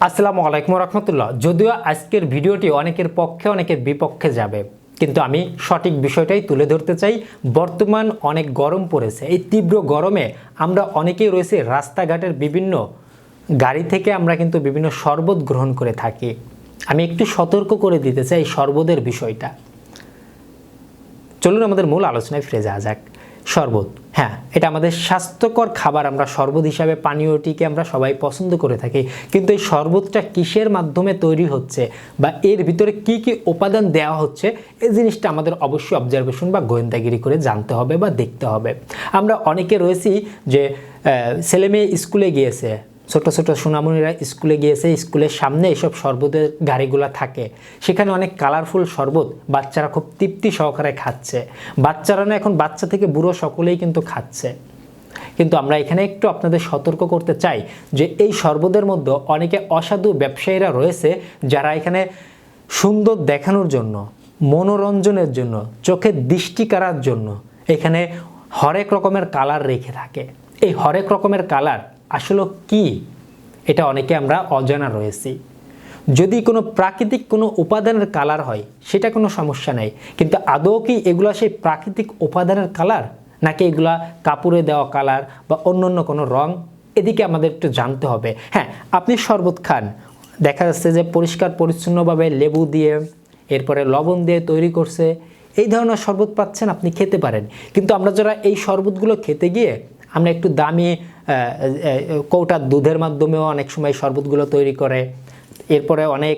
আসসালামু আলাইকুম রহমতুল্লাহ। যদিও আজকের ভিডিওটি অনেকের পক্ষে, অনেকের বিপক্ষে যাবে, কিন্তু আমি সঠিক বিষয়টাই তুলে ধরতে চাই। বর্তমান অনেক গরম পড়েছে। এই তীব্র গরমে আমরা অনেকেই রয়েছে রাস্তাঘাটের বিভিন্ন গাড়ি থেকে আমরা কিন্তু বিভিন্ন শরবত গ্রহণ করে থাকি। আমি একটু সতর্ক করে দিতে চাই শরবতের বিষয়টা। চলুন, আমাদের মূল আলোচনায় ফিরে যাওয়া যাক। শরবত। হ্যাঁ এটা আমাদের স্বাস্থ্যকর খাবার। আমরা শরবত হিসাবে পানীয়টিকে আমরা সবাই পছন্দ করে থাকি। কিন্তু এই শরবতটা কিসের মাধ্যমে তৈরি হচ্ছে বা এর ভিতরে কি কি উপাদান দেওয়া হচ্ছে, এই জিনিসটা আমাদের অবশ্যই অবজারভেশন বা গোয়েন্দাগিরি করে জানতে হবে বা দেখতে হবে। আমরা অনেকে রয়েছি যে ছেলে মেয়ে স্কুলে গিয়েছে ছোট ছোট সোনামণিরা স্কুলে গিয়েছে, স্কুলের সামনে এইসব শরবতের গাড়িগুলো থাকে। সেখানে অনেক কালারফুল শরবত বাচ্চারা খুব তৃপ্তি সহকারে খাচ্ছে। বাচ্চারা না এখন বাচ্চা থেকে বুড়ো সকলেই কিন্তু খাচ্ছে। কিন্তু আমরা এখানে একটু আপনাদের সতর্ক করতে চাই যে এই শরবতের মধ্যে অনেকে অসাধু ব্যবসায়ীরা রয়েছে যারা এখানে সুন্দর দেখানোর জন্য, মনোরঞ্জনের জন্য চোখের দৃষ্টি কাড়ার জন্য এখানে হরেক রকমের কালার রেখে থাকে। এই হরেক রকমের কালার আসলে কি? এটা অনেকে আমরা অজানা রয়েছি। যদি কোনো প্রাকৃতিক কোনো উপাদানের কালার হয়, সেটা কোনো সমস্যা নেই। কিন্তু আদৌ কি এগুলো সেই প্রাকৃতিক উপাদানের কালার নাকি এগুলা কাপড়ে দেওয়া কালার বা অন্য অন্য কোনো রং? এদিকে আমাদের একটু জানতে হবে। হ্যাঁ আপনি শরবত খান। দেখা যাচ্ছে যে পরিষ্কার, পরিচ্ছন্নভাবে লেবু দিয়ে, এরপরে লবণ দিয়ে তৈরি করছে। এই ধরনের শরবত পাচ্ছেন, আপনি খেতে পারেন। কিন্তু আমরা যারা এই শরবতগুলো খেতে গিয়ে আমরা একটু দামি কৌটার দুধের মাধ্যমেও অনেক সময় শরবতগুলো তৈরি করে। এরপরে অনেক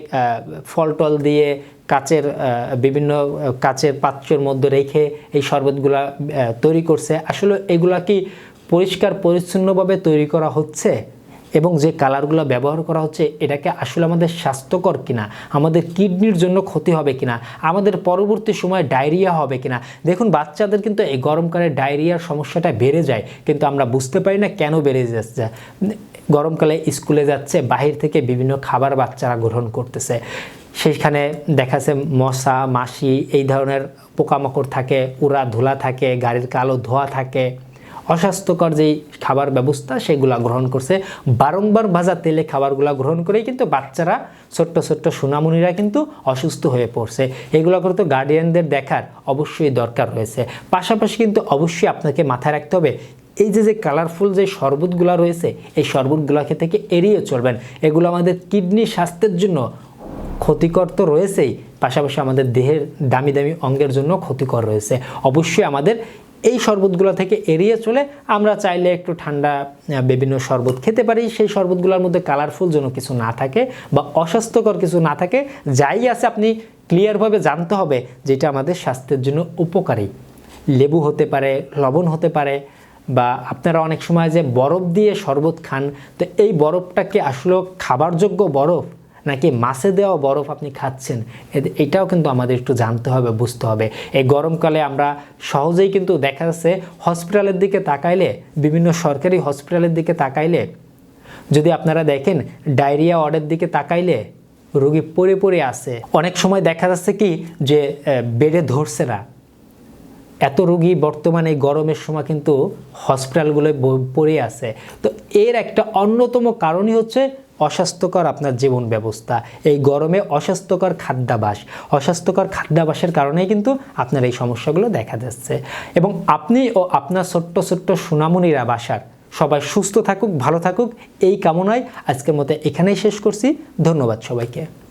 ফল টল দিয়ে কাচের বিভিন্ন কাচের পাত্রের মধ্যে রেখে এই শরবতগুলা তৈরি করছে। আসলে এগুলা কি পরিষ্কার, পরিচ্ছন্নভাবে তৈরি করা হচ্ছে? এবং যে কালারগুলো ব্যবহার করা হচ্ছে, এটাকে আসলে আমাদের স্বাস্থ্যকর কিনা, আমাদের কিডনির জন্য ক্ষতি হবে কিনা, আমাদের পরবর্তী সময়ে ডায়রিয়া হবে কিনা। দেখুন, বাচ্চাদের কিন্তু এই গরমকালে ডায়রিয়ার সমস্যাটা বেড়ে যায়, কিন্তু আমরা বুঝতে পারি না কেন বেড়ে যাচ্ছে। গরমকালে স্কুলে যাচ্ছে, বাহির থেকে বিভিন্ন খাবার বাচ্চারা গ্রহণ করতেছে। সেইখানে দেখা যাচ্ছে মশা, মাসি, এই ধরনের পোকামাকড় থাকে, উড়া ধুলা থাকে, গাড়ির কালো ধোয়া থাকে। অস্বাস্থ্যকর যেই খাবার ব্যবস্থা সেগুলা গ্রহণ করছে। বারংবার ভাজা তেলে খাবারগুলো গ্রহণ করেই কিন্তু বাচ্চারা, ছোট্ট ছোট্ট সোনামণিরা কিন্তু অসুস্থ হয়ে পড়ছে। এগুলো করে তো গার্ডিয়ানদের দেখার অবশ্যই দরকার রয়েছে পাশাপাশি কিন্তু অবশ্যই আপনাকে মাথায় রাখতে হবে, এই যে যে কালারফুল যে শরবতগুলো রয়েছে, এই শরবতগুলোকে থেকে এড়িয়ে চলবেন? এগুলো আমাদের কিডনি স্বাস্থ্যের জন্য ক্ষতিকর তো রয়েছেই, পাশাপাশি আমাদের দেহের দামি দামি অঙ্গের জন্য ক্ষতিকর রয়েছে। অবশ্যই আমাদের এই শরবতগুলো থেকে এড়িয়ে চলে আমরা চাইলে একটু ঠান্ডা বিভিন্ন শরবত খেতে পারি। সেই শরবতগুলোর মধ্যে কালারফুল যেন কিছু না থাকে বা অস্বাস্থ্যকর কিছু না থাকে, যাই আছে আপনি ক্লিয়ারভাবে জানতে হবে যেটা আমাদের স্বাস্থ্যের জন্য উপকারী। লেবু হতে পারে, লবণ হতে পারে বা আপনারা অনেক সময় যে বরফ দিয়ে শরবত খান, তো এই বরফটাকে আসলে খাবার যোগ্য বরফ নাকি মাছে দেওয়া বরফ আপনি খাচ্ছেন? এটাও কিন্তু আমাদের একটু জানতে হবে, বুঝতে হবে। এই গরমকালে আমরা সহজেই কিন্তু দেখা যাচ্ছে হসপিটালের দিকে তাকাইলে, বিভিন্ন সরকারি হসপিটালের দিকে তাকাইলে, যদি আপনারা দেখেন ডায়রিয়া ওয়ার্ডের দিকে তাকাইলে রোগী পড়ে পড়ে আছে। অনেক সময় দেখা যাচ্ছে কি যে বেডে ধরছে না। এত রোগী বর্তমানে এই গরমের সময় কিন্তু হসপিটালগুলোয় পড়ে আছে। তো এর একটা অন্যতম কারণই হচ্ছে অস্বাস্থ্যকর আপনার জীবন ব্যবস্থা। এই গরমে অস্বাস্থ্যকর খাদ্যাভাস। অস্বাস্থ্যকর খাদ্যাভাসের কারণেই কিন্তু আপনার এই সমস্যাগুলো দেখা যাচ্ছে এবং আপনি ও আপনার ছোট্ট ছোট্ট সুনামনিরা বাসার সবাই সুস্থ থাকুক, ভালো থাকুক। এই কামনায় আজকের মতো এখানেই শেষ করছি। ধন্যবাদ সবাইকে।